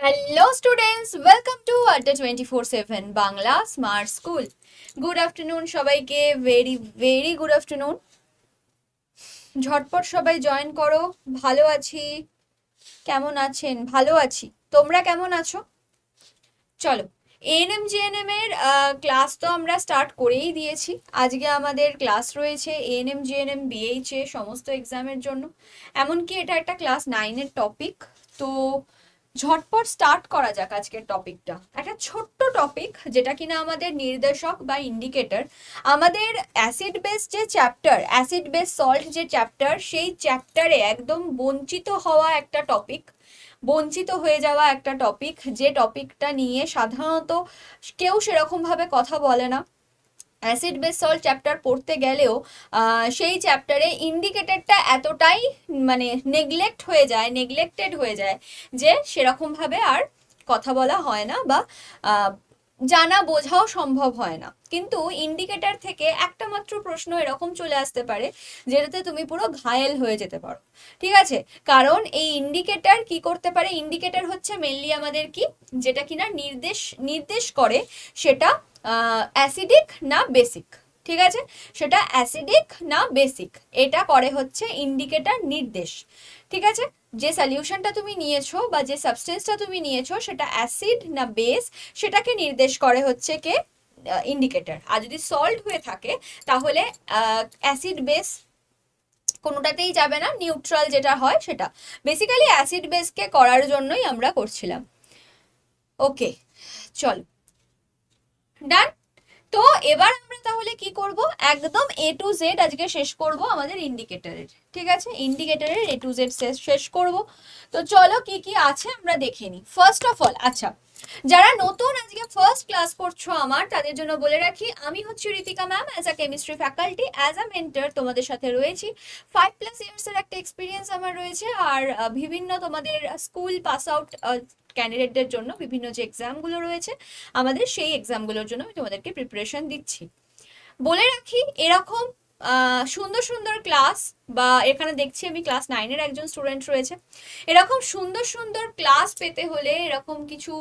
Hello students, welcome to Adda 24/7 Bangla smart school good afternoon সবাইকে। Very very good afternoon ঝটপট সবাই join করো। ভালো আছি। কেমন আছেন? ভালো আছি। তোমরা কেমন আছো? চলো। এএনএম জিএনএম এর ক্লাস তো আমরা স্টার্ট করেই দিয়েছি। আজকে আমাদের ক্লাস রয়েছে এএনএম জিএনএম বিএইচ এ সমস্ত এক্সামের জন্য। এমনকি এটা একটা ক্লাস নাইনের টপিক তো ঝটপট স্টার্ট করা যাক আজকের টপিকটা একটা ছোট্ট টপিক যেটা কিনা আমাদের নির্দেশক বা ইন্ডিকেটর আমাদের অ্যাসিড বেস যে চ্যাপ্টার অ্যাসিড বেস সল্ট যে চ্যাপ্টার সেই চ্যাপ্টারে একদম বঞ্চিত হওয়া একটা টপিক বঞ্চিত হয়ে যাওয়া একটা টপিক যে টপিকটা নিয়ে সাধারণত কেউ সেরকমভাবে কথা বলে না। অ্যাসিড বেস সল্ট চ্যাপ্টার পড়তে গেলেও সেই চ্যাপ্টারে ইন্ডিকেটরটা এতটাই মানে নেগলেক্ট হয়ে যায় নেগলেক্টেড হয়ে যায় যে সেরকমভাবে আর কথা বলা হয় না বা জানা, বোঝাও সম্ভব হয় না। কিন্তু ইন্ডিকেটার থেকে একটা মাত্র প্রশ্ন এরকম চলে আসতে পারে, যেটাতে তুমি পুরো ঘায়েল হয়ে যেতে পারো। ঠিক আছে? কারণ এই ইন্ডিকেটার কি করতে পারে? ইন্ডিকেটার হচ্ছে মেনলি আমাদের কি? যেটা কিনা নির্দেশ নির্দেশ করে সেটা অ্যাসিডিক না বেসিক ঠিক আছে? সেটা অ্যাসিডিক না বেসিক এটা করে হচ্ছে ইন্ডিকেটার নির্দেশ, ঠিক আছে? যে সলিউশনটা তুমি নিয়েছো বা যে সাবস্টেন্সটা তুমি নিয়েছো, সেটা অ্যাসিড না বেস সেটাকে নির্দেশ করে হচ্ছে কে? ইন্ডিকেটার আর যদি সল্ট হয়ে থাকে, তাহলে অ্যাসিড বেস কোনোটাতেই যাবে না নিউট্রাল যেটা হয় সেটা। বেসিক্যালি অ্যাসিড বেসকে করার জন্যই আমরা করছিলাম। ওকে চল। ডান তো এবার আমরা তাহলে কি করব? একদম এ টু জেড আজকে শেষ করব আমাদের ইন্ডিকেটারের ঠিক আছে? ইন্ডিকেটারের এ টু জেড শেষ করব। তো চলো কি কি আছে আমরা দেখে নিই। ফার্স্ট অফ অল আচ্ছা যারা নতুন আজকে ফার্স্ট ক্লাস করছ আমার, তাদের জন্য বলে রাখি, আমি হচ্ছি Ritika ma'am as a chemistry faculty as a mentor তোমাদের সাথে রয়েছি। ফাইভ প্লাস ইয়ার্স এর একটা এক্সপিরিয়েন্স আমার রয়েছে, আর বিভিন্ন তোমাদের স্কুল পাস আউট ক্যান্ডিডেটদের জন্য বিভিন্ন যে এক্সামগুলো রয়েছে, আমাদের সেই এক্সামগুলোর জন্য আমি তোমাদেরকে প্রিপারেশন দিচ্ছি। বলে রাখি, এরকম সুন্দর সুন্দর ক্লাস বা এখানে দেখছি আমি ক্লাস নাইনের একজন স্টুডেন্ট রয়েছে। এরকম সুন্দর সুন্দর ক্লাস পেতে হলে, এরকম কিছু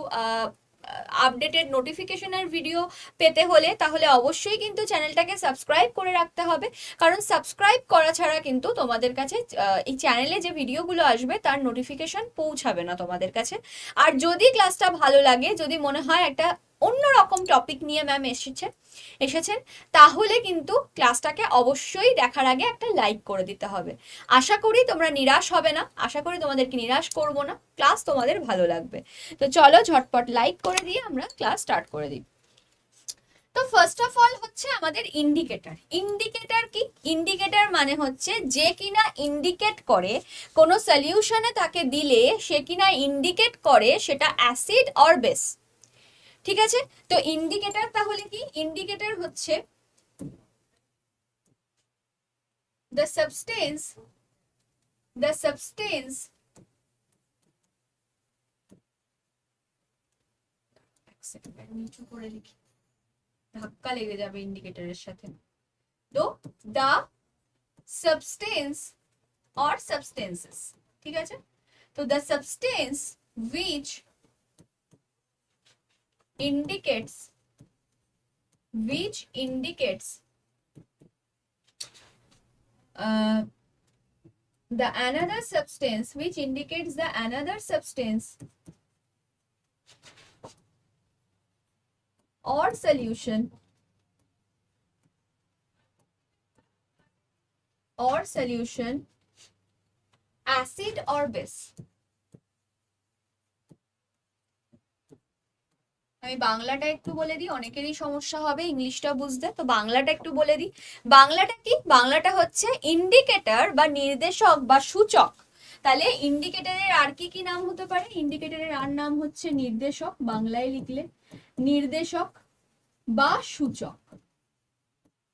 আপডেটেড নোটিফিকেশনের ভিডিও পেতে হলে তাহলে অবশ্যই কিন্তু চ্যানেলটাকে সাবস্ক্রাইব করে রাখতে হবে। কারণ সাবস্ক্রাইব করা ছাড়া কিন্তু তোমাদের কাছে এই চ্যানেলে যে ভিডিওগুলো আসবে তার নোটিফিকেশন পৌঁছাবে না তোমাদের কাছে। আর যদি ক্লাসটা ভালো লাগে, যদি মনে হয় একটা অন্যরকম টপিক নিয়ে ম্যাম এসেছে, এসেছেন। তাহলে কিন্তু ক্লাসটাকে অবশ্যই দেখার আগে একটা লাইক করে দিতে হবে। আশা করি তোমরা নিরাশ হবে না, আশা করি তোমাদেরকে নিরাশ করব না ক্লাস তোমাদের ভালো লাগবে। তো চলো ঝটপট লাইক করে দিয়ে আমরা ক্লাস স্টার্ট করে দিই। তো ফার্স্ট অফ অল হচ্ছে আমাদের ইন্ডিকেটার ইন্ডিকেটার কি? ইন্ডিকেটার মানে হচ্ছে যে কিনা ইন্ডিকেট করে, কোনো সলিউশনে তাকে দিলে সে কিনা ইন্ডিকেট করে সেটা অ্যাসিড অর বেস ঠিক আছে তো ইন্ডিকেটর তাহলে কি ইন্ডিকেটর হচ্ছে the substance the substance এক second, আমি নিচু করে লিখি ধাক্কা লেগে যাবে ইন্ডিকেটরের সাথে তো the substance or substances ঠিক আছে তো the substance which indicates which indicates uh, the another substance which indicates the another substance or solution or solution acid or base আমি বাংলাটা একটু বলে দিই অনেকেরই সমস্যা হবে ইংলিশটা বুঝতে তো বাংলাটা একটু বলে দিই। বাংলাটা কি? বাংলাটা হচ্ছে ইন্ডিকেটর বা নির্দেশক বা সূচক। তাহলে ইন্ডিকেটরের আর কি কি নাম হতে পারে? ইন্ডিকেটরের আর নাম হচ্ছে নির্দেশক বাংলায় লিখলে নির্দেশক বা সূচক।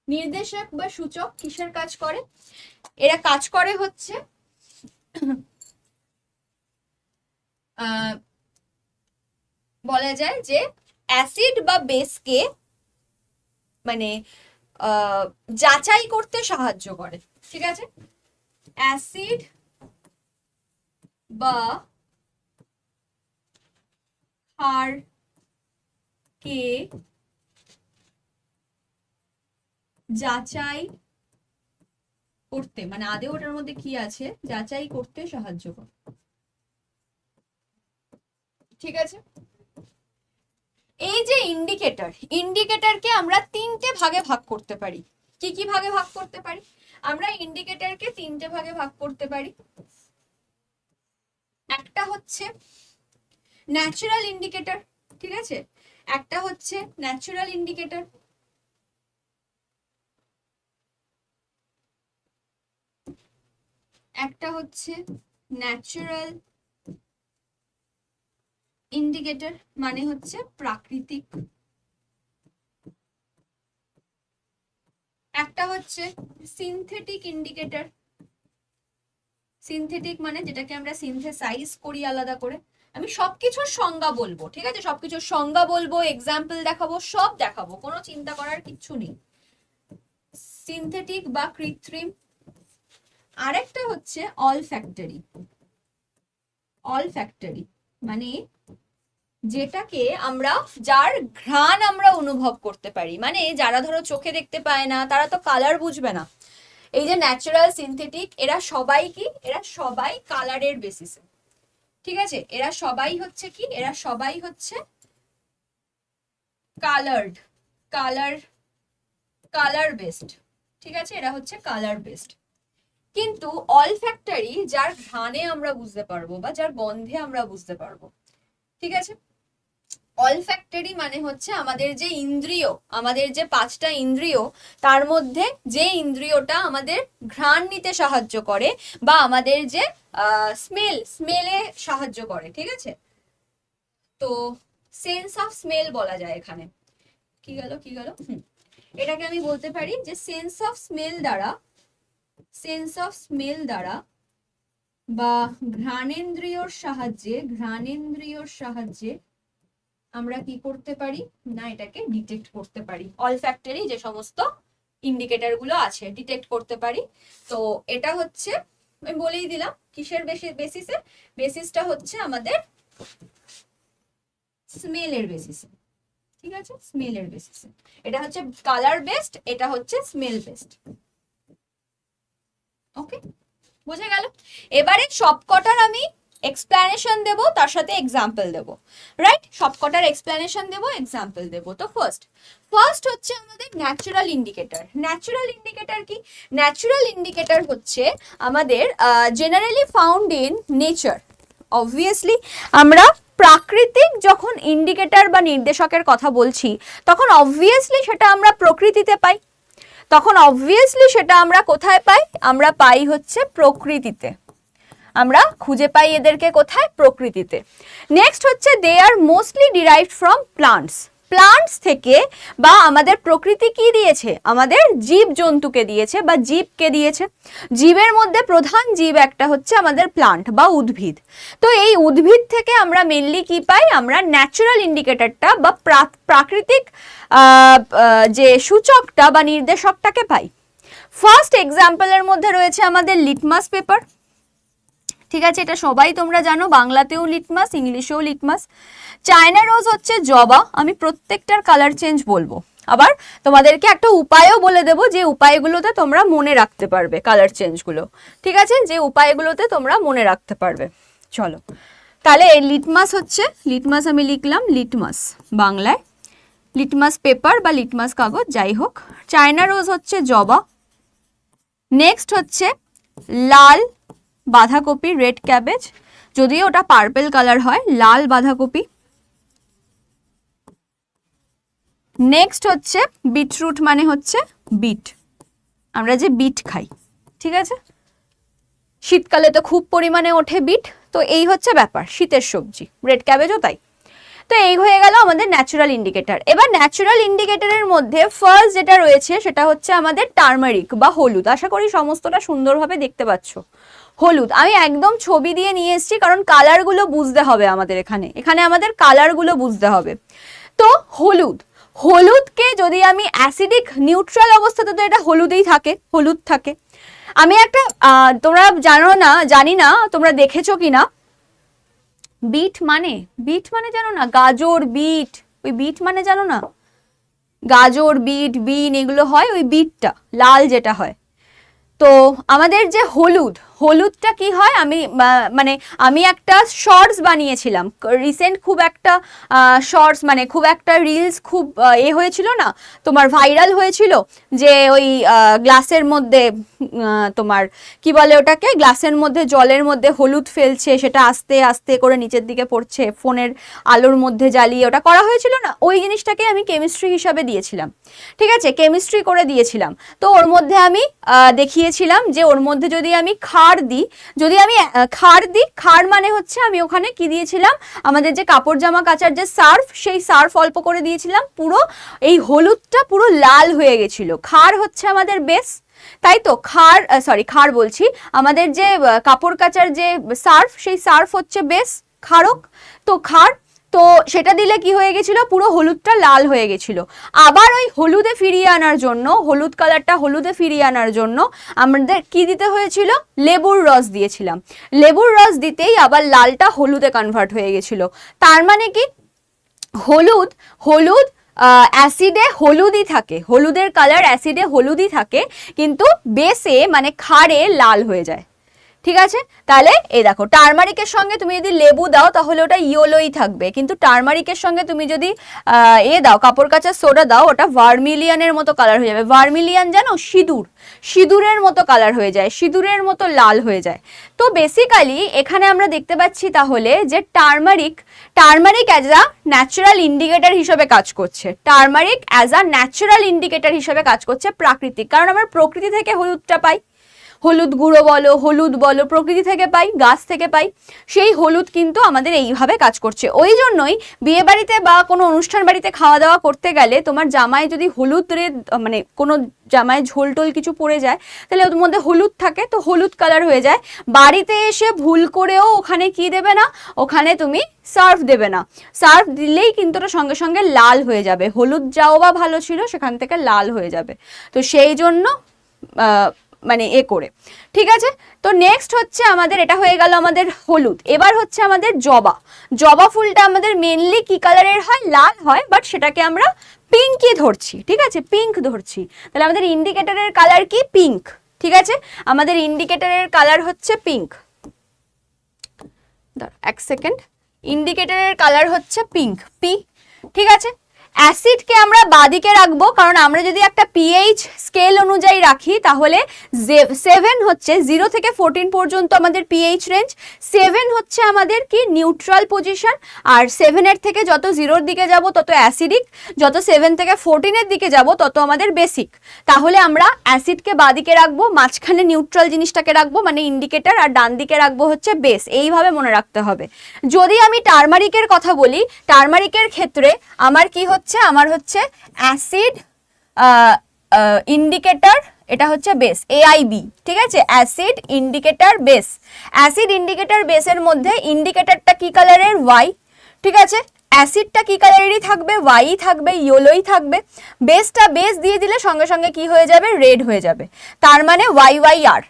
নির্দেশক বা সূচক কিসের কাজ করে? এরা কাজ করে হচ্ছে আহ, বলা যায় যে অ্যাসিড বা বেসকে মানে যাচাই করতে সাহায্য করে। ঠিক আছে? অ্যাসিড বা হার কে যাচাই করতে মানে আদে ওটার মধ্যে কি আছে? যাচাই করতে সাহায্য করে। ঠিক আছে? এই যে ইন্ডিকেটর ইন্ডিকেটরকে আমরা তিনটে ভাগে ভাগ করতে পারি। কি কি ভাগে ভাগ করতে পারি? আমরা ইন্ডিকেটরকে তিনটে ভাগে ভাগ করতে পারি। একটা হচ্ছে ন্যাচারাল ইন্ডিকেটর ঠিক আছে? একটা হচ্ছে ন্যাচারাল ইন্ডিকেটর একটা হচ্ছে ন্যাচারাল ইন্ডিকেটর মানে হচ্ছে প্রাকৃতিক। একটা হচ্ছে সিনথেটিক ইন্ডিকেটর সিনথেটিক মানে যেটাকে আমরা সিনথেসাইজ করি আলাদা করে। আমি সবকিছুর সংজ্ঞা বলব, ঠিক আছে? সবকিছুর সংজ্ঞা বলব এক্সাম্পল দেখাবো, সব দেখাবো, কোনো চিন্তা করার কিচ্ছু নেই। সিনথেটিক বা কৃত্রিম। আরেকটা হচ্ছে অল ফ্যাক্টরি অল ফ্যাক্টরি মানে যেটাকে আমরা, যার ঘ্রাণ আমরা অনুভব করতে পারি। মানে যারা ধরো চোখে দেখতে পায় না, তারা তো কালার বুঝবে না। এই যে ন্যাচারাল সিনথেটিক এরা সবাই কি? এরা সবাই কালারের বেসিসে ঠিক আছে? এরা সবাই হচ্ছে কি? এরা সবাই হচ্ছে কালার্ড কালার কালার বেসড ঠিক আছে? এরা হচ্ছে কালার বেসড কিন্তু অল ফ্যাক্টরি যার ঘ্রাণে আমরা বুঝতে পারব বা যার গন্ধে আমরা বুঝতে পারব। ঠিক আছে? অলফ্যাক্টরি মানে হচ্ছে আমাদের যে ইন্দ্রিয়, আমাদের যে পাঁচটা ইন্দ্রিয়, তার মধ্যে যে ইন্দ্রিয়টা আমাদের ঘ্রাণ নিতে সাহায্য করে বা আমাদের যে স্মেল স্মেলে সাহায্য করে, ঠিক আছে? তো সেন্স অফ স্মেল বলা যায় এখানে। কি গেল কি গেল? এটাকে আমি বলতে পারি যে সেন্স অফ স্মেল দ্বারা সেন্স অফ স্মেল দ্বারা বা ঘ্রাণেন্দ্রিয়র সাহায্যে ঘ্রাণেন্দ্রিয়র সাহায্যে আমরা কি করতে পারি? না, এটাকে ডিটেক্ট করতে পারি। অল ফ্যাক্টরি যে সমস্ত ইন্ডিকেটরগুলো আছে ডিটেক্ট করতে পারি। তো এটা হচ্ছে, আমি বলেই দিলাম, কিসের বেসিসে বেসিসটা হচ্ছে আমাদের স্মেলের বেসিসে ঠিক আছে? স্মেলের বেসিসে এটা হচ্ছে কালার বেসড এটা হচ্ছে স্মেল বেসড ওকে বুঝে গেল? এবারে সবকটার আমি এক্সপ্লানেশন দেব, তার সাথে এক্সাম্পল দেব। রাইট সবকটার এক্সপ্লানেশন দেব এক্সাম্পল দেব। তো ফার্স্ট ফার্স্ট হচ্ছে আমাদের ন্যাচারাল ইন্ডিকেটর ন্যাচারাল ইন্ডিকেটর কি? ন্যাচারাল ইন্ডিকেটর হচ্ছে আমাদের generally found in nature obviously আমরা প্রাকৃতিক যখন ইন্ডিকেটর বা নির্দেশকের কথা বলছি, তখন অবভিয়াসলি সেটা আমরা প্রকৃতিতে পাই। তখন অবভিয়াসলি সেটা আমরা কোথায় পাই? আমরা পাই হচ্ছে প্রকৃতিতে। আমরা খুঁজে পাই এদেরকে কোথায়? প্রকৃতিতে। নেক্সট হচ্ছে they are mostly derived from plants plants থেকে বা আমাদের প্রকৃতি কি দিয়েছে? আমাদের জীব জন্তুকে দিয়েছে বা জীবকে দিয়েছে। জীবের মধ্যে প্রধান জীব একটা হচ্ছে আমাদের প্লান্ট বা উদ্ভিদ। তো এই উদ্ভিদ থেকে আমরা মেনলি কি পাই? আমরা ন্যাচারাল ইন্ডিকেটরটা বা প্রা- প্রাকৃতিক যে সূচকটা বা নির্দেশকটাকে পাই। ফার্স্ট এক্সাম্পলের মধ্যে রয়েছে আমাদের লিটমাস পেপার ঠিক আছে, এটা সবাই তোমরা জানো, বাংলাতেও লিটমাস ইংলিশেও লিটমাস চায়না রোজ হচ্ছে জবা, আমি প্রত্যেকটার কালার চেঞ্জ বলব। আবার তোমাদেরকে একটা উপায়ও বলে দেবো যে উপায়গুলোতে তোমরা মনে রাখতে পারবে কালার চেঞ্জগুলো ঠিক আছে, যে উপায়গুলোতে তোমরা মনে রাখতে পারবে। চলো, তাহলে লিটমাস হচ্ছে লিটমাস আমি লিখলাম লিটমাস বাংলায়। লিটমাস পেপার বা লিটমাস কাগজ, যাই হোক। চায়না রোজ হচ্ছে জবা। নেক্সট হচ্ছে লাল বাঁধাকপি রেড ক্যাবেজ যদিও ওটা পার্পেল কালার হয়, লাল বাঁধাকপি। নেক্সট হচ্ছে বিটরুট মানে হচ্ছে বিট আমরা যে বিট খাই, ঠিক আছে? শীতকালে তো খুব পরিমাণে ওঠে বিট তো এই হচ্ছে ব্যাপার, শীতের সবজি। রেড ক্যাবেজও তাই। তো এই হয়ে গেল আমাদের ন্যাচারাল ইন্ডিকেটর এবার ন্যাচারাল ইন্ডিকেটারের মধ্যে ফার্স্ট যেটা রয়েছে, সেটা হচ্ছে আমাদের টার্মারিক বা হলুদ। আশা করি সমস্তটা সুন্দরভাবে দেখতে পাচ্ছ। হলুদ। আমি একদম ছবি দিয়ে নিয়ে এসেছি কারণ কালারগুলো বুঝতে হবে আমাদের এখানে। এখানে আমাদের কালারগুলো বুঝতে হবে। তো হলুদ। হলুদকে যদি আমি অ্যাসিডিক নিউট্রাল অবস্থাতে, তো এটা হলুদেই থাকে, হলুদ থাকে। আমি একটা তোমরা জানো না, জানি না, তোমরা দেখেছ কি না বিট মানে? বিট মানে জানো না? গাজর বিট। ওই বিট মানে জানো না? গাজর বিট, বিন এগুলো হয় ওই বিটটা, লাল যেটা হয়। তো আমাদের যে হলুদ হলুদটা কি হয়? আমি মানে আমি একটা শর্টস বানিয়েছিলাম। রিসেন্ট খুব একটা শর্টস মানে খুব একটা রিলস খুব এ হয়েছিল না? তোমার ভাইরাল হয়েছিল যে ওই গ্লাসের মধ্যে তোমার কি বলে ওটাকে? গ্লাসের মধ্যে, জলের মধ্যে হলুদ ফেলছে, সেটা আস্তে আস্তে করে নিচের দিকে পড়ছে, ফোনের আলোর মধ্যে জ্বালিয়ে ওটা করা হয়েছিল না? ওই জিনিসটাকে আমি কেমিস্ট্রি হিসাবে দিয়েছিলাম। ঠিক আছে? কেমিস্ট্রি করে দিয়েছিলাম। তো ওর মধ্যে আমি দেখিয়েছিলাম যে ওর মধ্যে যদি আমি খাড় দিই। যদি আমি খাড় দিই, খাড় মানে হচ্ছে আমি ওখানে কি দিয়েছিলাম? আমাদের যে কাপড় জামা কাচার যে সার্ফ, সেই সার্ফ অল্প করে দিয়েছিলাম। পুরো এই হলুদটা পুরো লাল হয়ে গেছিল। খাড় হচ্ছে আমাদের বেস তাই তো? খাড় সরি খাড় বলছি। আমাদের যে কাপড় কাচার যে সার্ফ, সেই সার্ফ হচ্ছে বেস ক্ষারক তো খাড় তো সেটা দিলে কি হয়ে গেছিল? পুরো হলুদটা লাল হয়ে গেছিল। আবার ওই হলুদে ফিরিয়ে আনার জন্য, হলুদ কালারটা হলুদে ফিরিয়ে আনার জন্য আমাদের কি দিতে হয়েছিল? লেবুর রস দিয়েছিলাম। লেবুর রস দিতেই আবার লালটা হলুদে কনভার্ট হয়ে গেছিল। তার মানে কি? হলুদ হলুদ অ্যাসিডে হলুদই থাকে। হলুদের কালার অ্যাসিডে হলুদই থাকে, কিন্তু বেসে মানে ক্ষারে লাল হয়ে যায়। ঠিক আছে? তাহলে এই দেখো, টারমারিকের সঙ্গে তুমি যদি লেবু দাও, তাহলে ওটা ইয়োলোই থাকবে। কিন্তু টারমারিকের সঙ্গে তুমি যদি এ দাও, কাপড় কাচার সোডা দাও, ওটা ভার্মিলিয়ানের মতো কালার হয়ে যাবে। ভার্মিলিয়ান জানো? সিঁদুর। সিঁদুরের মতো কালার হয়ে যায়, সিঁদুরের মতো লাল হয়ে যায়। তো বেসিক্যালি এখানে আমরা দেখতে পাচ্ছি তাহলে যে turmeric turmeric as a natural indicator হিসেবে কাজ করছে। Turmeric as a natural indicator হিসেবে কাজ করছে প্রাকৃতিক। কারণ আমরা প্রকৃতি থেকে হলুদটা পাই। হলুদ গুঁড়ো বলো, হলুদ বলো, প্রকৃতি থেকে পাই, গাছ থেকে পাই, সেই হলুদ কিন্তু আমাদের এইভাবে কাজ করছে। ওই জন্যই বিয়ে বাড়িতে বা কোনো অনুষ্ঠান বাড়িতে খাওয়া দাওয়া করতে গেলে তোমার জামায় যদি হলুদ রে মানে কোনো জামায় ঝোল টোল কিছু পড়ে যায়, তাহলে ওর মধ্যে হলুদ থাকে, তো হলুদ কালার হয়ে যায়। বাড়িতে এসে ভুল করেও ওখানে কি দেবে না? ওখানে তুমি সার্ফ দেবে না। সার্ফ দিলেই কিন্তু ওটা সঙ্গে সঙ্গে লাল হয়ে যাবে। হলুদ যাও বা ভালো ছিল, সেখান থেকে লাল হয়ে যাবে। তো সেই জন্য মানে এ করে। ঠিক আছে? তো নেক্সট হচ্ছে আমাদের, এটা হয়ে গেল আমাদের হলুদ। এবার হচ্ছে আমাদের জবা। জবা ফুলটা আমাদের মেনলি কি কালারের হয়? লাল হয় বাট সেটাকে আমরা পিঙ্কই ধরছি। ঠিক আছে? পিঙ্ক ধরছি। তাহলে আমাদের ইন্ডিকেটারের কালার কি? পিঙ্ক ঠিক আছে? আমাদের ইন্ডিকেটারের কালার হচ্ছে পিঙ্ক এক সেকেন্ড ইন্ডিকেটারের কালার হচ্ছে পিঙ্ক পি ঠিক আছে? অ্যাসিডকে আমরা বাদিকে রাখব, কারণ আমরা যদি একটা পিএইচ স্কেল অনুযায়ী রাখি, তাহলে সেভেন হচ্ছে জিরো থেকে ফোরটিন পর্যন্ত আমাদের পিএইচ রেঞ্জ সেভেন হচ্ছে আমাদের কি নিউট্রাল পজিশন আর সেভেনের থেকে যত জিরোর দিকে যাব, তত অ্যাসিডিক যত সেভেন থেকে ফোরটিনের দিকে যাব, তত আমাদের বেসিক তাহলে আমরা অ্যাসিডকে বাদিকে রাখব, মাঝখানে নিউট্রাল জিনিসটাকে রাখব মানে ইন্ডিকেটর আর ডান দিকে রাখব হচ্ছে বেস এইভাবে মনে রাখতে হবে। যদি আমি টারমারিকের কথা বলি টারমারিকের ক্ষেত্রে আমার কি হচ্ছে আমার হচ্ছে অ্যাসিড ইন্ডিকেটর, এটা হচ্ছে বেস এআইবি ঠিক আছে? Acid indicator base. Acid indicator বেসের মধ্যে ইন্ডিকেটরটা কি কালারের? ওয়াই, ঠিক আছে? অ্যাসিডটা কি কালারেরই থাকবে? ওয়াই থাকবে, ইয়েলোই থাকবে। বেসটা বেস দিয়ে দিলে সঙ্গে সঙ্গে কি হয়ে যাবে? রেড হয়ে যাবে। তার মানে ওয়াই ওয়াই আর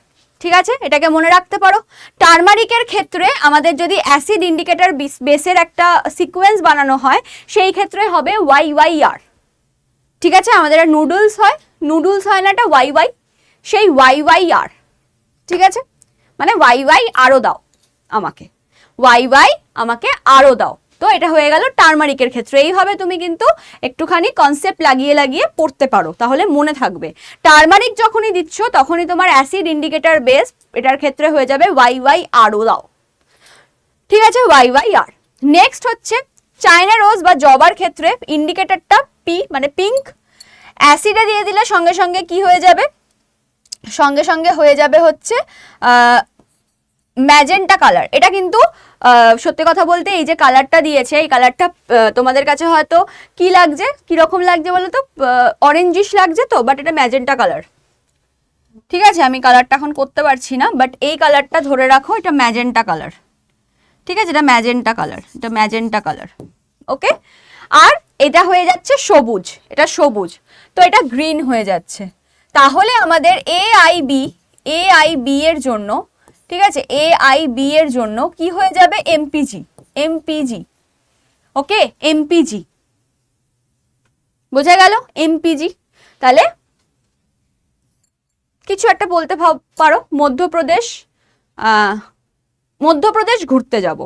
ঠিক আছে? এটাকে মনে রাখতে পারো। টারমারিকের ক্ষেত্রে আমাদের যদি অ্যাসিড ইন্ডিকেটর বেসের একটা সিকোয়েন্স বানানো হয়, সেই ক্ষেত্রে হবে ওয়াই ওয়াই আর ঠিক আছে? আমাদের নুডলস হয়। নুডলস হয় না এটা ওয়াই ওয়াই সেই ওয়াই ওয়াই আর ঠিক আছে? মানে ওয়াই ওয়াই আরও দাও আমাকে। ওয়াই ওয়াই আমাকে আরও দাও। তো এটা হয়ে গেল টার্মারিকের ক্ষেত্রে। এইভাবে তুমি কিন্তু একটুখানি কনসেপ্ট লাগিয়ে লাগিয়ে পড়তে পারো, তাহলে মনে থাকবে। টার্মারিক যখনই দিচ্ছ, তখনই তোমার অ্যাসিড ইন্ডিকেটার বেস এটার ক্ষেত্রে হয়ে যাবে ওয়াই ওয়াই আরও দাও। ঠিক আছে? ওয়াই ওয়াই আর নেক্সট হচ্ছে চায়না রোজ বা জবার ক্ষেত্রে ইন্ডিকেটারটা পি মানে পিঙ্ক অ্যাসিডে দিয়ে দিলে সঙ্গে সঙ্গে কি হয়ে যাবে? সঙ্গে সঙ্গে হয়ে যাবে হচ্ছে ম্যাজেন্টা কালার। এটা কিন্তু সত্যি কথা বলতে এই যে কালারটা দিয়েছে, এই কালারটা তোমাদের কাছে হয়তো কি লাগছে? কীরকম লাগছে বলো তো? অরেঞ্জিশ লাগছে তো বাট এটা ম্যাজেন্টা কালার। ঠিক আছে? আমি কালারটা এখন করতে পারছি না বাট এই কালারটা ধরে রাখো, এটা ম্যাজেন্টা কালার। ঠিক আছে? এটা ম্যাজেন্টা কালার, এটা ম্যাজেন্টা কালার। ওকে? আর এটা হয়ে যাচ্ছে সবুজ, এটা সবুজ। তো এটা গ্রিন হয়ে যাচ্ছে। তাহলে আমাদের A I B A I B এর জন্য ঠিক আছে? এ আই বি এর জন্য কি হয়ে যাবে? এমপিজি এমপিজি ওকে এমপিজি বোঝা গেল? এমপিজি তাহলে কিছু একটা বলতে পারো? মধ্যপ্রদেশ মধ্যপ্রদেশ ঘুরতে যাব,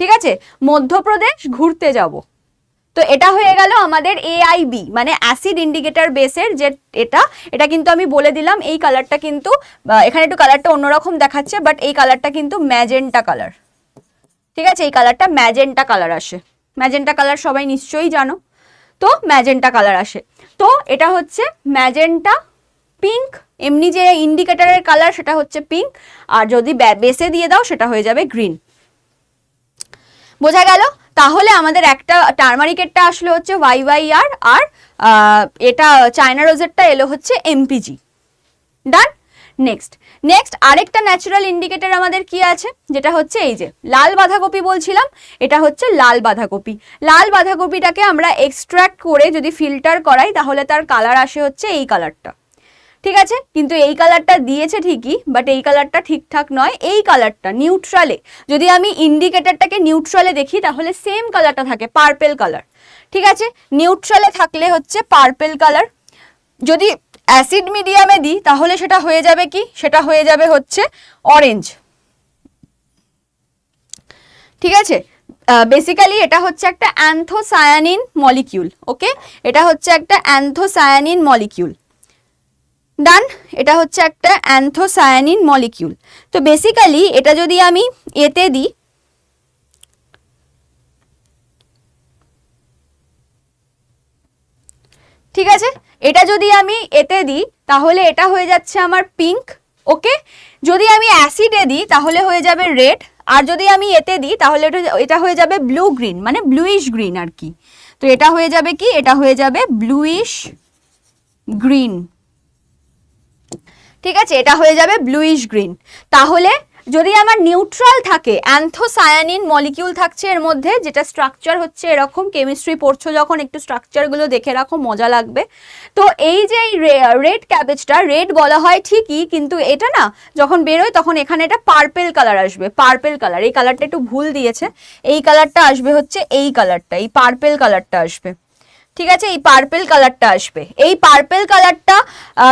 ঠিক আছে? মধ্যপ্রদেশ ঘুরতে যাব। তো এটা হয়ে গেল আমাদের এআইবি মানে অ্যাসিড ইন্ডিকেটার বেসের যে এটা এটা কিন্তু আমি বলে দিলাম, এই কালারটা কিন্তু এখানে একটু কালারটা অন্যরকম দেখাচ্ছে বাট এই কালারটা কিন্তু ম্যাজেন্টা কালার ঠিক আছে? এই কালারটা ম্যাজেন্টা কালার আসে। ম্যাজেন্টা কালার সবাই নিশ্চয়ই জানো। তো ম্যাজেন্টা কালার আসে। তো এটা হচ্ছে ম্যাজেন্টা পিঙ্ক এমনি যে ইন্ডিকেটারের কালার সেটা হচ্ছে পিঙ্ক আর যদি বেসে দিয়ে দাও, সেটা হয়ে যাবে গ্রিন বোঝা গেল? তাহলে আমাদের একটা টার্মারিকেরটা আসলে হচ্ছে ওয়াই ওয়াই আর আর এটা চায়না রোজেরটা এলো হচ্ছে এমপিজি ডান নেক্সট নেক্সট আরেকটা ন্যাচারাল ইন্ডিকেটার আমাদের কি আছে? যেটা হচ্ছে এই যে, লাল বাঁধাকপি বলছিলাম, এটা হচ্ছে লাল বাঁধাকপি। লাল বাঁধাকপিটাকে আমরা এক্সট্রাক্ট করে যদি ফিল্টার করাই, তাহলে তার কালার আসে হচ্ছে এই কালারটা ঠিক আছে? কিন্তু এই কালারটা দিয়েছে ঠিকই বাট এই কালারটা ঠিকঠাক নয়। এই কালারটা নিউট্রালে যদি আমি ইন্ডিকেটারটাকে নিউট্রালে দেখি, তাহলে সেম কালারটা থাকে পার্পেল কালার ঠিক আছে? নিউট্রালে থাকলে হচ্ছে পার্পেল কালার যদি অ্যাসিড মিডিয়ামে দিই, তাহলে সেটা হয়ে যাবে কি? সেটা হয়ে যাবে হচ্ছে অরেঞ্জ ঠিক আছে? বেসিক্যালি এটা হচ্ছে একটা অ্যান্থোসায়ানিন মলিকিউল ওকে এটা হচ্ছে একটা অ্যান্থোসায়ানিন মলিকিউল ডান এটা হচ্ছে একটা অ্যান্থোসায়ানিন মলিকিউল তো বেসিক্যালি এটা যদি আমি এতে দিই, ঠিক আছে? এটা যদি আমি এতে দিই, তাহলে এটা হয়ে যাচ্ছে আমার পিঙ্ক ওকে যদি আমি অ্যাসিডে দিই, তাহলে হয়ে যাবে রেড আর যদি আমি এতে দিই, তাহলে এটা- হয়ে যাবে ব্লু গ্রিন মানে ব্লুইশ গ্রিন আর কি। তো এটা হয়ে যাবে কি? এটা হয়ে যাবে ব্লুইশ গ্রিন ঠিক আছে, এটা হয়ে যাবে ব্লুইশ গ্রিন তাহলে যদি আমার নিউট্রাল থাকে অ্যান্থোসায়ানিন মলিকিউল থাকছে এর মধ্যে, যেটা স্ট্রাকচার হচ্ছে এরকম কেমিস্ট্রি পড়ছো যখন, একটু স্ট্রাকচারগুলো দেখে রাখো, মজা লাগবে। তো এই যে রেড ক্যাবেজটা রেড বলা হয় ঠিকই, কিন্তু এটা না, যখন বেরোয় তখন এখানে এটা পার্পেল কালার আসবে পার্পেল কালার এই কালারটা একটু ভুল দিয়েছে। এই কালারটা আসবে হচ্ছে এই কালারটা এই পার্পেল কালারটা আসবে। ঠিক আছে? এই পার্পেল কালারটা আসবে। এই পার্পেল কালারটা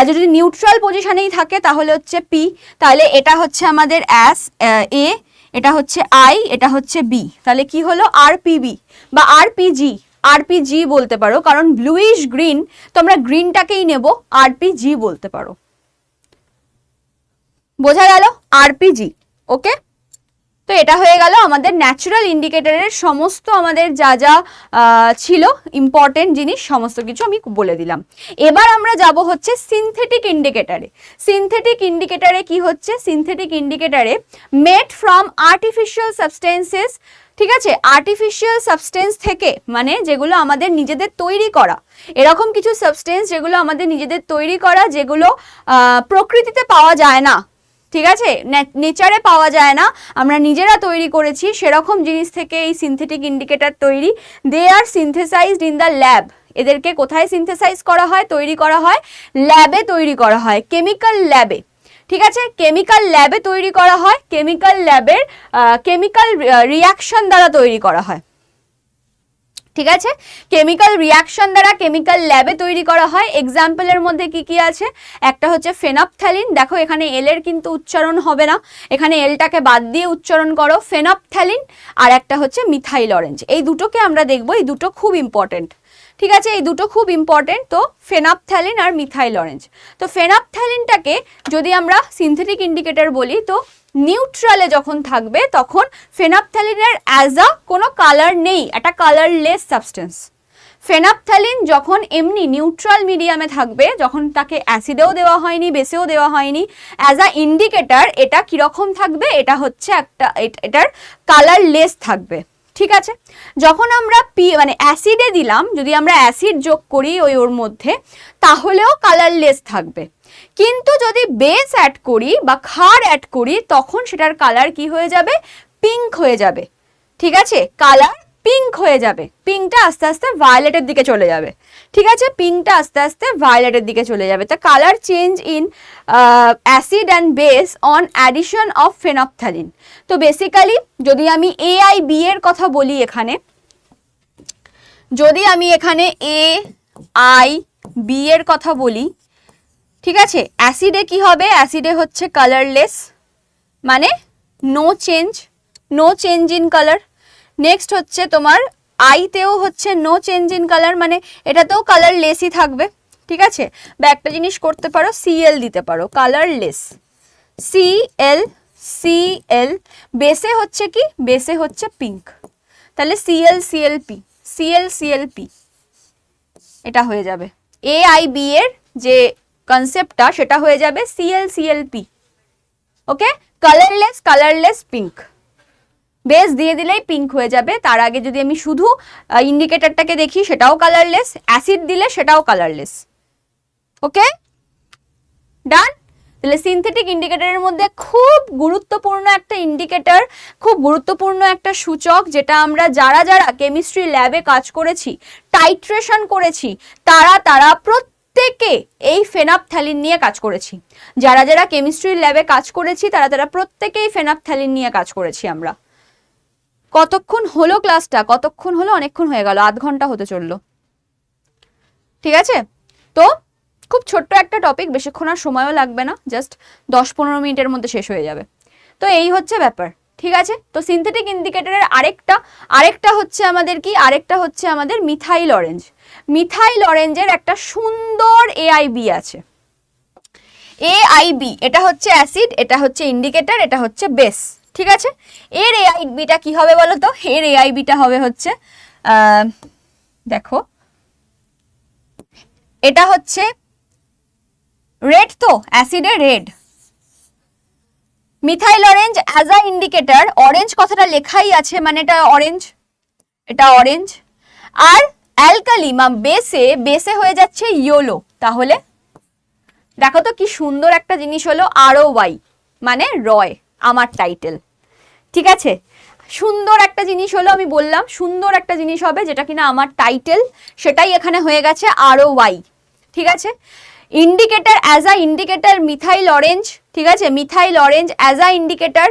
যদি নিউট্রাল পজিশনেই থাকে, তাহলে হচ্ছে পি তাহলে এটা হচ্ছে আমাদের অ্যাস এ এটা হচ্ছে আই এটা হচ্ছে বি তাহলে কি হলো? আর বি বা আর জি আরপিজি বলতে পারো, কারণ ব্লুইশ গ্রিন তো আমরা গ্রিনটাকেই নেব আরপিজি বলতে পারো। বোঝা গেল? আরপিজি ওকে তো এটা হয়ে গেল আমাদের ন্যাচারাল ইন্ডিকেটারের সমস্ত আমাদের যা যা ছিল ইম্পর্টেন্ট জিনিস, সমস্ত কিছু আমি বলে দিলাম। এবার আমরা যাব হচ্ছে সিনথেটিক ইন্ডিকেটারে সিনথেটিক ইন্ডিকেটারে কি হচ্ছে? সিনথেটিক ইন্ডিকেটারে মেড ফ্রম আর্টিফিশিয়াল সাবস্টেন্সেস ঠিক আছে? আর্টিফিশিয়াল সাবস্টেন্স থেকে মানে যেগুলো আমাদের নিজেদের তৈরি করা। এরকম কিছু সাবস্টেন্স যেগুলো আমাদের নিজেদের তৈরি করা, যেগুলো প্রকৃতিতে পাওয়া যায় না। ঠিক আছে? নেচারে পাওয়া যায় না। আমরা নিজেরা তৈরি করেছি, সেরকম জিনিস থেকে এই সিনথেটিক ইন্ডিকেটার তৈরি। They are synthesised in the lab এদেরকে কোথায় সিনথেসাইজ করা হয়, তৈরি করা হয়? ল্যাবে তৈরি করা হয় কেমিক্যাল ল্যাবে ঠিক আছে? কেমিক্যাল ল্যাবে তৈরি করা হয় কেমিক্যাল ল্যাবের কেমিক্যাল রিয়াকশন দ্বারা তৈরি করা হয়। ঠিক আছে? কেমিক্যাল রিয়াকশন দ্বারা কেমিক্যাল ল্যাবে তৈরি করা হয়। এক্সাম্পলের মধ্যে কি কি আছে? একটা হচ্ছে ফেনপথ্যালিন দেখো, এখানে এল এর কিন্তু উচ্চারণ হবে না। এখানে এলটাকে বাদ দিয়ে উচ্চারণ করো। ফেনপথ্যালিন আর একটা হচ্ছে মিথাইল অরেঞ্জ এই দুটোকে আমরা দেখব। এই দুটো খুব ইম্পর্টেন্ট ঠিক আছে? এই দুটো খুব ইম্পর্টেন্ট তো ফেনাপথ্যালিন আর মিথাইল অরেঞ্জ তো ফেনাপথ্যালিনটাকে যদি আমরা সিনথেটিক ইন্ডিকেটর বলি, তো নিউট্রালে যখন থাকবে, তখন ফেনাপথ্যালিনের অ্যাজ আ কোনো কালার নেই, একটা কালারলেস সাবস্টেন্স ফেনাপথ্যালিন যখন এমনি নিউট্রাল মিডিয়ামে থাকবে, যখন তাকে অ্যাসিডেও দেওয়া হয়নি বেসেও দেওয়া হয়নি অ্যাজ আ ইন্ডিকেটার এটা কীরকম থাকবে? এটা হচ্ছে একটা, এট- এটার কালারলেস থাকবে। ঠিক আছে? যখন আমরা পি মানে অ্যাসিডে দিলাম, যদি আমরা অ্যাসিড যোগ করি ওই ওর মধ্যে, তাহলেও কালারলেস থাকবে। কিন্তু যদি বেস অ্যাড করি বা খার অ্যাড করি, তখন সেটার কালার কি হয়ে যাবে? পিঙ্ক হয়ে যাবে। ঠিক আছে? কালার পিঙ্ক হয়ে যাবে। পিঙ্কটা আস্তে আস্তে ভায়োলেটের দিকে চলে যাবে। ঠিক আছে? পিঙ্কটা আস্তে আস্তে ভায়োলেটের দিকে চলে যাবে। তা colour change in acid and base on addition of phenolphthalein তো বেসিক্যালি যদি আমি এ আই বি এর কথা বলি এখানে, যদি আমি এখানে এ আই বি এর কথা বলি ঠিক আছে? অ্যাসিডে কি হবে? অ্যাসিডে হচ্ছে কালারলেস মানে no change no change in colour next হচ্ছে তোমার আইতেও হচ্ছে নো চেঞ্জ ইন কালার মানে এটাতেও কালারলেসই থাকবে। ঠিক আছে? বা একটা জিনিস করতে পারো সিএল দিতে পারো কালারলেস সিএল সিএল বেসে হচ্ছে কি? বেসে হচ্ছে পিঙ্ক তাহলে সিএল সিএলপি সিএল সিএলপি এটা হয়ে যাবে। এ আই বি এর যে কনসেপ্টটা সেটা হয়ে যাবে CL CLP okay colourless colourless pink base দিয়ে দিলেই পিঙ্ক হয়ে যাবে। তার আগে যদি আমি শুধু ইন্ডিকেটরটাকে দেখি, সেটাও কালারলেস অ্যাসিড দিলে সেটাও কালারলেস ওকে ডান তাহলে সিনথেটিক ইন্ডিকেটরের মধ্যে খুব গুরুত্বপূর্ণ একটা ইন্ডিকেটর খুব গুরুত্বপূর্ণ একটা সূচক, যেটা আমরা যারা যারা কেমিস্ট্রি ল্যাবে কাজ করেছি টাইট্রেশন করেছি, তারা তারা প্রত্যেকে এই ফেনাপথ্যালিন নিয়ে কাজ করেছি। যারা যারা কেমিস্ট্রি ল্যাবে কাজ করেছি, তারা তারা প্রত্যেকেই ফেনাপথ্যালিন নিয়ে কাজ করেছি আমরা। কতক্ষণ হলো ক্লাসটা কতক্ষণ হলো? অনেকক্ষণ হয়ে গেল। আধ ঘণ্টা হতে চলল। ঠিক আছে? তো, খুব ছোট্ট একটা টপিক বেশিক্ষণ আর সময়ও লাগবে না। জাস্ট দশ পনেরো মিনিটের মধ্যে শেষ হয়ে যাবে। তো এই হচ্ছে ব্যাপার। ঠিক আছে? তো সিনথেটিক ইন্ডিকেটরের আরেকটা আরেকটা হচ্ছে আমাদের কি? আরেকটা হচ্ছে আমাদের মিথাইল অরেঞ্জ মিথাইল অরেঞ্জের একটা সুন্দর এআইবি আছে। এআইবি এটা হচ্ছে অ্যাসিড এটা হচ্ছে ইন্ডিকেটর এটা হচ্ছে বেস ঠিক আছে? এর এআইবিটা কি হবে বলো তো এর এআইবিটা হবে হচ্ছে দেখো। এটা হচ্ছে রেড তো? অ্যাসিডে red methyl orange as a indicator orange কথাটা লেখাই আছে মানে এটা অরেঞ্জ এটা অরেঞ্জ আর অ্যালকালি মা বেসে বেসে হয়ে যাচ্ছে ইয়োলো তাহলে দেখো তো কি সুন্দর একটা জিনিস হলো আরও ওয়াই মানে রয়, আমার টাইটেল ঠিক আছে? সুন্দর একটা জিনিস হলো, আমি বললাম, সুন্দর একটা জিনিস হবে যেটা কিনা আমার টাইটেল সেটাই এখানে হয়ে গেছে আরও ওয়াই ঠিক আছে? Indicator as a indicator methyl orange ঠিক আছে? Methyl orange as a indicator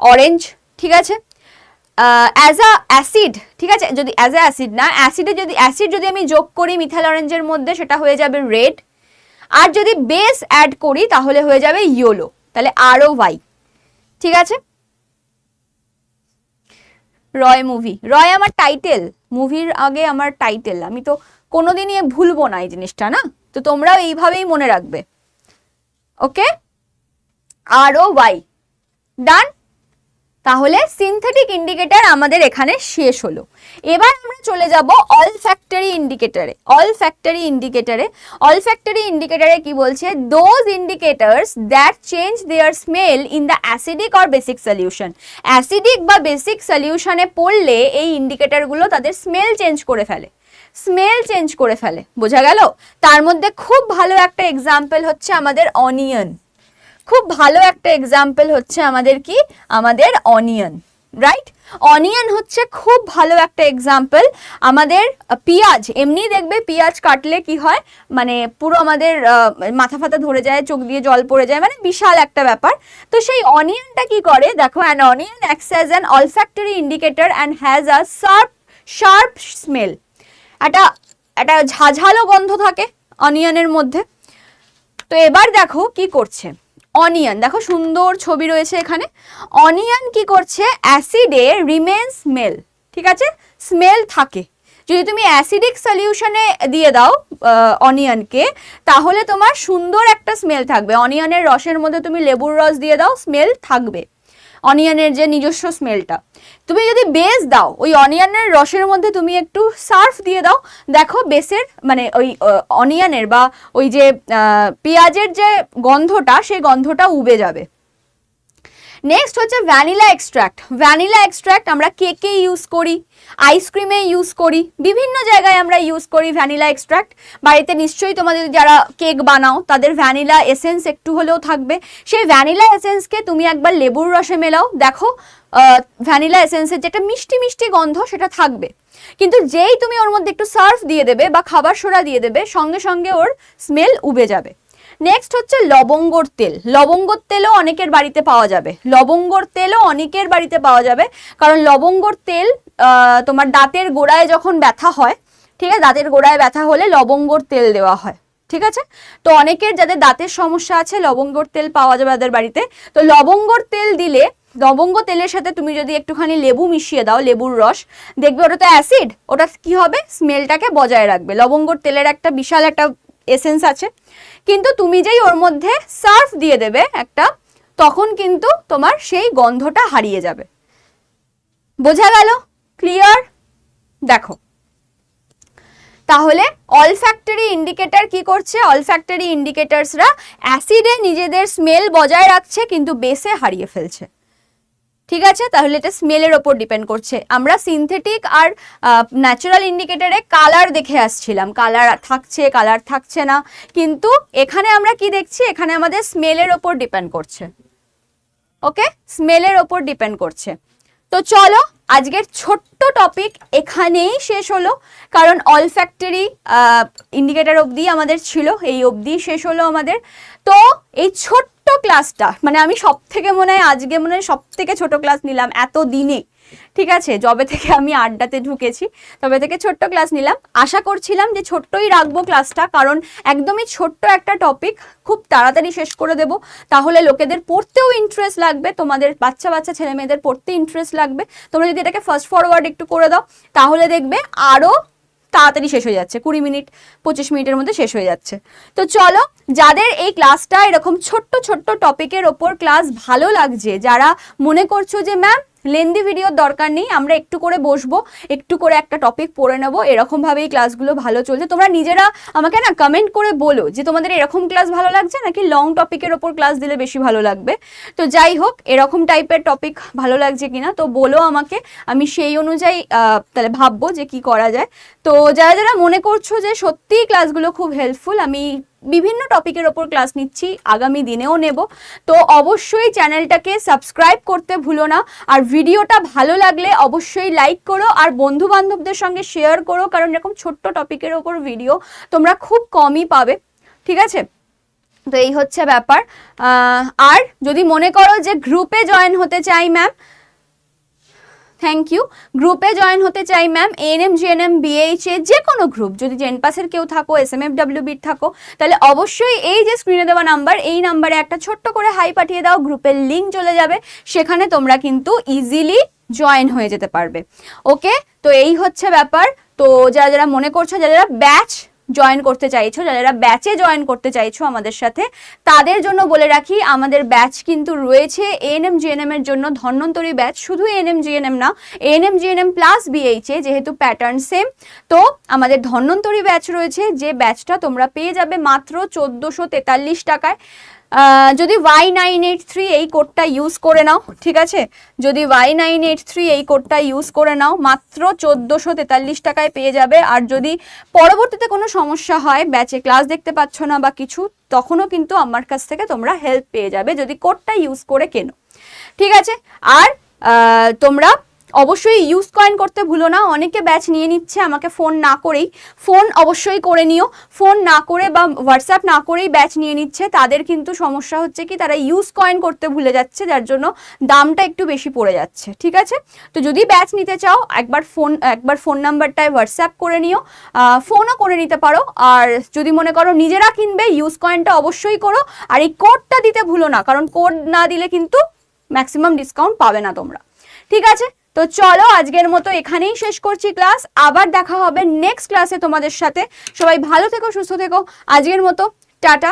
orange ঠিক আছে? অ্যাজ আ অ্যাসিড ঠিক আছে? যদি অ্যাজ আ অ্যাসিড না অ্যাসিডে যদি অ্যাসিড যদি আমি যোগ করি মিথাইল অরেঞ্জের মধ্যে, সেটা হয়ে যাবে রেড আর যদি বেস অ্যাড করি, তাহলে হয়ে যাবে ইয়োলো তাহলে আরও ওয়াই ঠিক আছে? রয় মুভি রয় আমার টাইটেল মুভির আগে আমার টাইটেল আমি তো কোনোদিনই ভুলবো না এই জিনিসটা, না? তো তোমরাও এইভাবেই মনে রাখবে। ওকে আরও ওয়াই ডান তাহলে সিনথেটিক ইন্ডিকেটার আমাদের এখানে শেষ হলো। এবার আমরা চলে যাব অল ফ্যাক্টরি ইন্ডিকেটারে অল ফ্যাক্টরি ইন্ডিকেটারে অল ফ্যাক্টরি ইন্ডিকেটারে কি বলছে? Those indicators that change their smell in the acidic or basic solution acidic বা বেসিক সলিউশনে পড়লে এই ইন্ডিকেটারগুলো তাদের স্মেল চেঞ্জ করে ফেলে। স্মেল চেঞ্জ করে ফেলে, বোঝা গেল? তার মধ্যে খুব ভালো একটা এক্সাম্পল হচ্ছে আমাদের অনিয়ন খুব ভালো একটা এক্সাম্পল হচ্ছে আমাদের কি? আমাদের অনিয়ন রাইট অনিয়ন হচ্ছে খুব ভালো একটা এক্সাম্পল আমাদের পেঁয়াজ এমনি দেখবে পেঁয়াজ কাটলে কি হয়? মানে পুরো আমাদের মাথা ফাতা ধরে যায়, চোখ দিয়ে জল পড়ে যায় মানে বিশাল একটা ব্যাপার। তো সেই অনিয়নটা কি করে? দেখো an onion acts as an olfactory indicator and has a sharp sharp smell একটা একটা ঝাঝালো গন্ধ থাকে অনিয়নের মধ্যে। তো এবার দেখো কি করছে। অনিয়ন, দেখো সুন্দর ছবি রয়েছে এখানে। অনিয়ন কি করছে? অ্যাসিডে রিমেন স্মেল, ঠিক আছে? স্মেল থাকে। যদি তুমি অ্যাসিডিক সলিউশনে দিয়ে দাও অনিয়নকে, তাহলে তোমার সুন্দর একটা স্মেল থাকবে। অনিয়নের রসের মধ্যে তুমি লেবুর রস দিয়ে দাও, স্মেল থাকবে। অনিয়নের যে নিজস্ব স্মেলটা। তুমি যদি বেস দাও, ওই অনিয়নের রসের মধ্যে তুমি একটু সার্ফ দিয়ে দাও, দেখো বেসের মানে ওই অনিয়নের বা ওই যে পেঁয়াজের যে গন্ধটা, সেই গন্ধটা উবে যাবে। নেক্সট হচ্ছে ভ্যানিলা এক্সট্র্যাক্ট ভ্যানিলা এক্সট্র্যাক্ট আমরা কেকে ইউজ করি আইসক্রিমে ইউজ করি, বিভিন্ন জায়গায় আমরা ইউজ করি ভ্যানিলা এক্সট্র্যাক্ট বাড়িতে নিশ্চয়ই তোমাদের যারা কেক বানাও, তাদের ভ্যানিলা এসেন্স একটু হলেও থাকবে। সেই ভ্যানিলা এসেন্সকে তুমি একবার লেবুর রসে মেলাও, দেখো ভ্যানিলা এসেন্সের যেটা মিষ্টি মিষ্টি গন্ধ, সেটা থাকবে। কিন্তু যেই তুমি ওর মধ্যে একটু সার্ফ দিয়ে দেবে বা খাবার সোডা দিয়ে দেবে, সঙ্গে সঙ্গে ওর স্মেল উবে যাবে। নেক্সট হচ্ছে লবঙ্গর তেল। লবঙ্গর তেলও অনেকের বাড়িতে পাওয়া যাবে। লবঙ্গর তেলও অনেকের বাড়িতে পাওয়া যাবে। কারণ লবঙ্গর তেল তোমার দাঁতের গোড়ায় যখন ব্যথা হয়, ঠিক আছে? দাঁতের গোড়ায় ব্যথা হলে লবঙ্গর তেল দেওয়া হয়। ঠিক আছে? তো অনেকের যাদের দাঁতের সমস্যা আছে, লবঙ্গর তেল পাওয়া যাবে তাদের বাড়িতে। তো লবঙ্গর তেল দিলে, লবঙ্গ তেলের সাথে তুমি যদি একটুখানি লেবু মিশিয়ে দাও, লেবুর রস, দেখবে ওটা তো অ্যাসিড, ওটা কি হবে? স্মেলটাকে বজায় রাখবে। লবঙ্গর তেলের একটা বিশাল একটা এসেন্স আছে। কিন্তু তুমি যেই ওর মধ্যে সার্ফ দিয়ে দেবে একটা, তখন কিন্তু তোমার সেই গন্ধটা হারিয়ে যাবে। বোঝা গেল? ক্লিয়ার দেখো। তাহলে অল ফ্যাক্টরি ইন্ডিকেটার কি করছে? অল ফ্যাক্টরি ইন্ডিকেটার্সরা অ্যাসিডে নিজেদের স্মেল বজায় রাখছে, কিন্তু বেসে হারিয়ে ফেলছে। ঠিক আছে? তাহলে এটা স্মেলের ওপর ডিপেন্ড করছে। আমরা সিনথেটিক আর ন্যাচারাল ইন্ডিকেটারে কালার দেখে আসছিলাম। কালার থাকছে কালার থাকছে না। কিন্তু এখানে আমরা কি দেখছি? এখানে আমাদের স্মেলের ওপর ডিপেন্ড করছে। ওকে স্মেলের ওপর ডিপেন্ড করছে। তো চলো, আজকের ছোট্ট টপিক এখানেই শেষ হলো। কারণ অল ফ্যাক্টরি ইন্ডিকেটার অবধি আমাদের ছিল। এই অবধি শেষ হলো আমাদের। তো এই ছোট্ট ক্লাসটা মানে আমি সব থেকে মনে হয় আজকে মনে হয় সব থেকে ছোট ক্লাস নিলাম এত দিনে ঠিক আছে? যবে থেকে আমি আড্ডাতে ঢুকেছি, তবে থেকে ছোট্ট ক্লাস নিলাম। আশা করছিলাম যে ছোট্টই রাখব ক্লাসটা, কারণ একদমই ছোট্ট একটা টপিক খুব তাড়াতাড়ি শেষ করে দেব। তাহলে লোকেদের পড়তেও ইন্টারেস্ট লাগবে, তোমাদের বাচ্চা বাচ্চা ছেলে মেয়েদের পড়তে ইন্টারেস্ট লাগবে। তোমরা যদি এটাকে ফার্স্ট ফরওয়ার্ড একটু করে দাও, তাহলে দেখবে আরও তাড়াতাড়ি শেষ হয়ে যাচ্ছে, কুড়ি মিনিট, পঁচিশ মিনিটের মধ্যে শেষ হয়ে যাচ্ছে। তো চলো, যাদের এই ক্লাসটা এরকম ছোট্ট ছোট্ট টপিকের ওপর ক্লাস ভালো লাগছে, যারা মনে করছ যে ম্যাম লেন্দি ভিডিওর দরকার নেই, আমরা একটু করে বসবো, একটু করে একটা টপিক পড়ে নেব এরকম ভাবেই ক্লাসগুলো ভালো চলছে। তোমরা নিজেরা আমাকে না কমেন্ট করে বলো যে তোমাদের এরকম ক্লাস ভালো লাগছে নাকি লং টপিকের ওপর ক্লাস দিলে বেশি ভালো লাগবে? তো যাই হোক, এরকম টাইপের টপিক ভালো লাগছে কিনা, তো বলো আমাকে। আমি সেই অনুযায়ী তাহলে ভাববো যে কি করা যায়। তো যারা যারা মনে করছ যে সত্যিই ক্লাসগুলো খুব হেল্পফুল আমি বিভিন্ন টপিকের ওপর ক্লাস নিচ্ছি, আগামী দিনেও নেব। তো অবশ্যই চ্যানেলটাকে সাবস্ক্রাইব করতে ভুলো না। আর ভিডিওটা ভালো লাগলে অবশ্যই লাইক করো আর বন্ধু বান্ধবদের সঙ্গে শেয়ার করো, কারণ এরকম ছোট্ট টপিকের ওপর ভিডিও তোমরা খুব কমই পাবে। ঠিক আছে? তো এই হচ্ছে ব্যাপার। আর যদি মনে করো যে গ্রুপে জয়েন হতে চাই ম্যাম থ্যাংক ইউ গ্রুপে জয়েন হতে চাই ma'am ANM GNM BH A যে কোনো গ্রুপ যদি জেন পাসের কেউ থাকো এস এম এফ ডাব্লিউ বির থাকো, তাহলে অবশ্যই এই যে স্ক্রিনে দেওয়া নাম্বার এই নাম্বারে একটা ছোট্ট করে হাই পাঠিয়ে দাও। গ্রুপের লিঙ্ক চলে যাবে। সেখানে তোমরা কিন্তু ইজিলি জয়েন হয়ে যেতে পারবে। ওকে তো এই হচ্ছে ব্যাপার। তো যারা যারা মনে করছ, যারা যারা ব্যাচ জয়েন করতে চাইছো, যারা ব্যাচে জয়েন করতে চাইছো আমাদের সাথে, তাদের জন্য বলে রাখি, আমাদের ব্যাচ কিন্তু রয়েছে এএনএম জিএনএম এর জন্য। ধন্যন্তরী ব্যাচ শুধু এএনএম জিএনএম না এএনএম জিএনএম প্লাস বিএইচএ যেহেতু প্যাটার্ন সেম তো আমাদের ধন্যন্তরী ব্যাচ রয়েছে, যে ব্যাচটা তোমরা পেয়ে যাবে মাত্র চোদ্দোশো তেতাল্লিশ টাকায়। যদি ওয়াই নাইন এইট থ্রি এই কোডটা ইউজ করে নাও, ঠিক আছে? যদি ওয়াই নাইন এইট থ্রি এই কোডটা ইউজ করে নাও, মাত্র চোদ্দোশো তেতাল্লিশ টাকায় পেয়ে যাবে। আর যদি পরবর্তীতে কোনো সমস্যা হয় ব্যাচে ক্লাস দেখতে পাচ্ছ না বা কিছু, তখনও কিন্তু আমার কাছ থেকে তোমরা হেল্প পেয়ে যাবে, যদি কোডটা ইউজ করে কেনো। ঠিক আছে? আর তোমরা অবশ্যই ইউজ কয়েন করতে ভুলো না। অনেকে ব্যাচ নিয়ে নিচ্ছে, আমাকে ফোন না করেই। ফোন অবশ্যই করে নিও। ফোন না করে বা হোয়াটসঅ্যাপ না করেই ব্যাচ নিয়ে নিচ্ছে। তাদের কিন্তু সমস্যা হচ্ছে কি, তারা ইউজ কয়েন করতে ভুলে যাচ্ছে, যার জন্য দামটা একটু বেশি পড়ে যাচ্ছে, ঠিক আছে? তো যদি ব্যাচ নিতে চাও, একবার ফোন একবার ফোন নাম্বারটায় হোয়াটসঅ্যাপ করে নিও। ফোনও করে নিতে পারো। আর যদি মনে করো নিজেরা কিনবে ইউজ কয়েনটা অবশ্যই করো। আর এই কোডটা দিতে ভুলো না, কারণ কোড না দিলে কিন্তু ম্যাক্সিমাম ডিসকাউন্ট পাবে না তোমরা, ঠিক আছে? তো চলো আজকের মতো এখানেই শেষ করছি ক্লাস। আবার দেখা হবে নেক্সট ক্লাসে তোমাদের সাথে। সবাই ভালো থেকো, সুস্থ থেকো। আজকের মতো, টাটা।